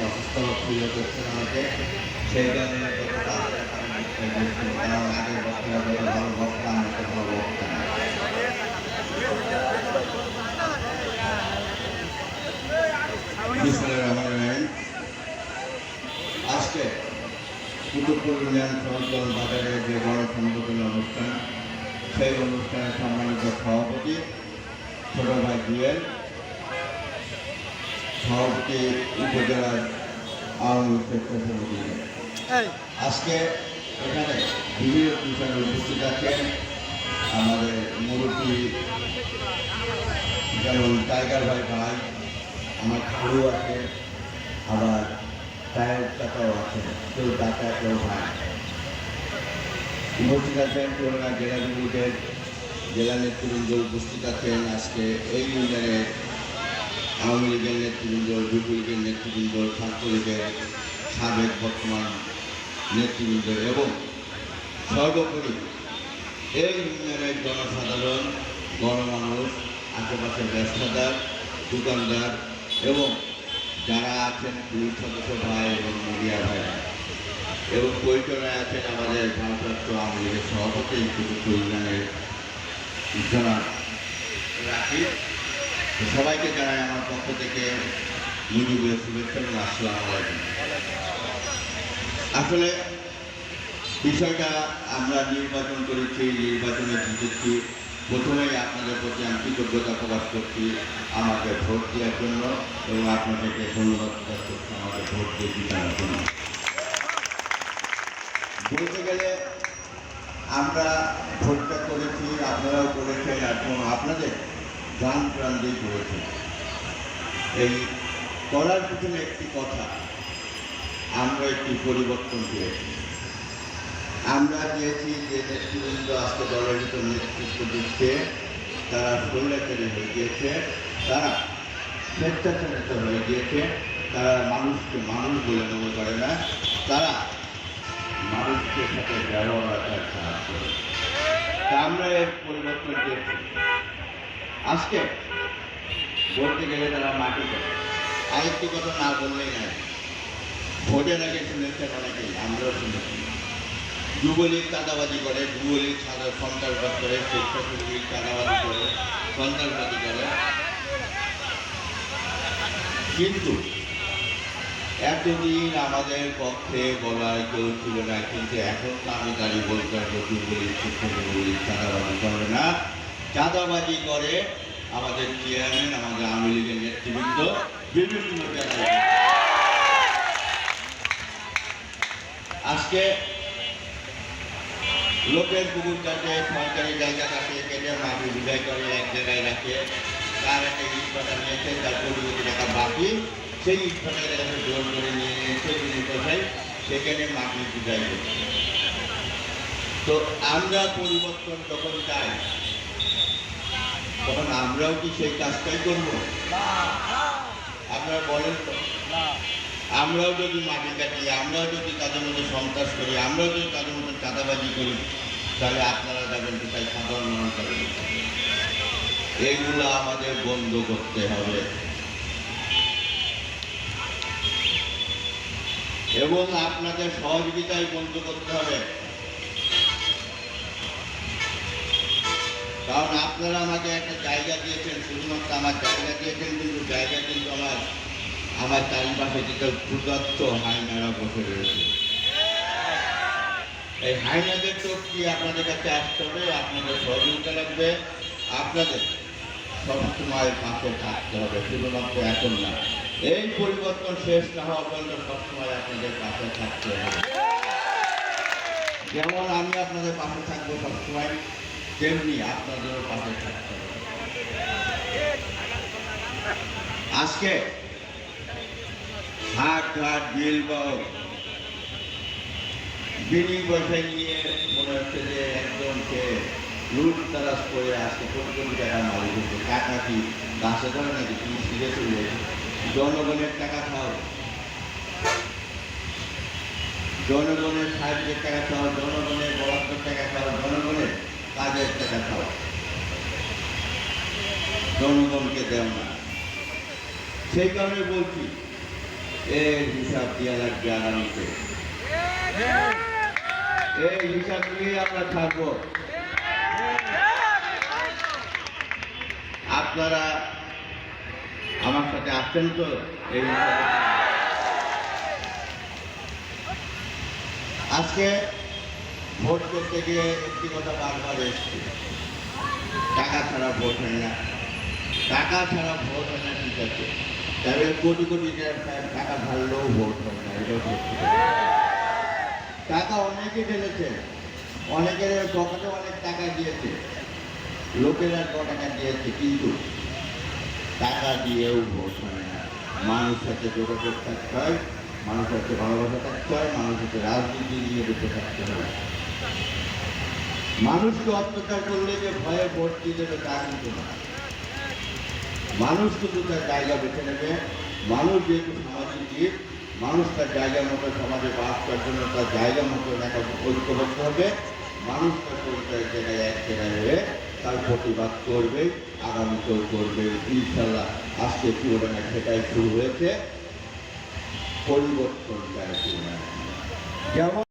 বক্তব্য যত ভালো বক্তা আমার তো ভালো বক্তা। আজকে কুতুবপুর ইউনিয়ন সরকার বাজারে যে গণসংগঠন অনুষ্ঠান সেই অনুষ্ঠানে সম্মানিত সভাপতি ছোট ভাই জুয়েল সভাপতি উপজেলার আওয়ামী আজকে এখানে বিভিন্ন বিষয়ে উপস্থিত আছেন আমাদের মুরব্বী যেমন টাইগার ভাই ভাই আমার খালু আছে আবার টায়ার কাকাও আছে কেউ টাকা কেউ ভাই। উপস্থিত আছেন খুলনা জেলা যুবলীগের জেলা নেতৃবৃন্দ উপস্থিত আছেন। আজকে এই ইউনিয়নের আওয়ামী লীগের নেতৃবৃন্দ যুবলীগের নেতৃবৃন্দ ছাত্রলীগের সাবেক বর্তমান নেতৃবৃন্দ এবং সর্বোপরি এই ইউনিয়নের জনসাধারণ, গণমানুষ, আশেপাশের ব্যবসাদার, দোকানদার এবং যারা আছেন পুলিশ সদস্য ভাই এবং মিডিয়া ভাই এবং পরিচালনায় আছেন আমাদের ভারপ্রাপ্ত আওয়ামী লীগের সভাপতি ইউনিয়নের জনাব রাখি সবাইকে জানাই আমার পক্ষ থেকে মুজিবের শুভেচ্ছা এবং আসসালাম আলাইকুম। আসলে বিষয়টা আমরা নির্বাচন করেছি নির্বাচনে জিতেছি। প্রথমেই আপনাদের প্রতি আমি কৃতজ্ঞতা প্রকাশ করছি আমাকে ভোট দেওয়ার জন্য এবং আপনাদেরকে ধন্যবাদ প্রকাশ করছি আমাকে ভোট দিয়ে জিতানোর জন্য। বলতে গেলে আমরা ভোটটা করেছি, আপনারাও করেছেন এবং আপনাদের গান প্রাণ দিয়ে করেছেন। এই করার পিছনে একটি কথা, আমরা একটি পরিবর্তন পেয়েছি। আমরা চেয়েছি যে নেতৃবৃন্দ আজকে দলের ভিতর নেতৃত্ব দিচ্ছে, তারা স্বৈরাচারী হয়ে গিয়েছে, তারা স্বেচ্ছাচারিত হয়ে গিয়েছে, তারা মানুষকে মানুষ বলে মনে করে না, তারা মানুষের সাথে ব্যবহার আমরা এর পরিবর্তন চেয়েছি আজকে বলতে গেলে তারা মাটি করে আরেকটি কথা না বললেই নাই ভোটের আগে শুনেছেন অনেকেই, আমরাও শুনেছি। যুবলীগ চাঁদাবাজি করে, যুবলীগ সাদা সন্ত্রাসবাদ করে স্বেচ্ছাসেবী চাঁদাবাজি করে সন্ত্রাসবাদী করে। কিন্তু এতদিন আমাদের পক্ষে বলার কেউ ছিল না, কিন্তু এখন আমি দাঁড়িয়ে বলতে পারব যুবলীগ চাঁদাবাজি করে না। চাঁদাবাজি করে আমাদের চেয়ারম্যান আমাদের আওয়ামী লীগের নেতৃবৃন্দ, বিভিন্ন আজকে লোকের পুকুর কাটে সরকারি জায়গা কাটে কেটে মাটি বিদায় করে এক জায়গায় রাখে। তার একটা ইট পাতা নিয়েছে তার কোটি টাকা বাকি সেই তাকে জোর করে নিয়ে এসে তিনি কোথায় সেখানে মাটি বিদায় করছে। তো আমরা পরিবর্তন যখন চাই, তখন আমরাও কি সেই কাজটাই করব? আপনারা বলেন তো। আমরাও যদি মাটি কাটি, আমরাও যদি তাদের মধ্যে সন্ত্রাস করি, আমরাও যদি তাদের মধ্যে চাঁদাবাজি করি, তাহলে আপনারা যাবেন কোথায় সাধারণ মানুষ এইগুলো আমাদের বন্ধ করতে হবে। এবং আপনাদের সহযোগিতায় বন্ধ করতে হবে। কারণ আপনারা আমাকে একটা জায়গা দিয়েছেন, শুধুমাত্র আমার জায়গা দিয়েছেন, কিন্তু জায়গা কিন্তু আমার আমার চারিপাশে যেটা ক্ষুদ্রাত্ম হাইনারা বসে রয়েছে। এই হাইনাদের তো কি আপনাদের কাছে আসতে হবে, আপনাদের সহযোগিতা লাগবে, আপনাদের সবসময় পাশে থাকতে হবে, শুধুমাত্র এখন না। এই পরিবর্তন শেষ না হওয়া পর্যন্ত সবসময় আপনাদের পাশে থাকতে হবে। যেমন আমি আপনাদের পাশে থাকব সবসময়, তেমনি আপনাদেরও পাশে থাকতে আজকে হাট ঘাট বিল বাউ বিনি পয়সা নিয়ে মনে হচ্ছে যে সে লুট তারাস করে আজকে কোটি কোটি টাকা মালিক হচ্ছে টাকা কি গাছে ধরে নাকি? তুমি ফিরে চলে জনগণের টাকা খাও জনগণের সাহায্যের টাকা খাও জনগণের বরাদ্দ টাকা খাও জনগণের কাজের টাকা খাও জনগণকে দেও না। সেই কারণে বলছি এর হিসাব দেওয়া লাগবে আগামীতে। এই হিসাব নিয়ে আমরা থাকব। আপনারা আমার সাথে আসছেন তো? এই আজকে ভোট করতে গিয়ে একটি কথা বারবার এসছে। টাকা ছাড়া ভোট হয় না। টাকা ছাড়া ভোট হয় না, ঠিক আছে। তবে কোটি কোটি টাকা- ঢাললেও ভোট হয় না এটা টাকা অনেকে ঢেলেছে। অনেকের পকেটে অনেক টাকা দিয়েছে। লোকেরা ক টাকা দিয়েছে, কিন্তু টাকা দিয়েও ভোট হয় না মানুষ সাথে যোগাযোগ থাকতে হয়, মানুষ সাথে ভালোবাসা থাকতে হয়, মানুষ সাথে রাজনীতি নিয়ে বেঁচে থাকতে হয়। মানুষকে অত্যাচার করলে যে ভয়ে ভোট দিয়ে দেবে তা কিন্তু না। মানুষ কিন্তু তার জায়গা বেছে নেবে। মানুষ যেহেতু সামাজিক জীব, মানুষ তার জায়গা মতো সমাজে বাস করার জন্য তার জায়গা মতো একটা ঐক্যবদ্ধ হবে। মানুষ তার পরিচয় জায়গায় এক জায়গায় তার প্রতিবাদ করবে আগামীতেও করবে ইনশাল্লাহ আজকে পুরোটা সেটাই শুরু হয়েছে। পরিবর্তন যেমন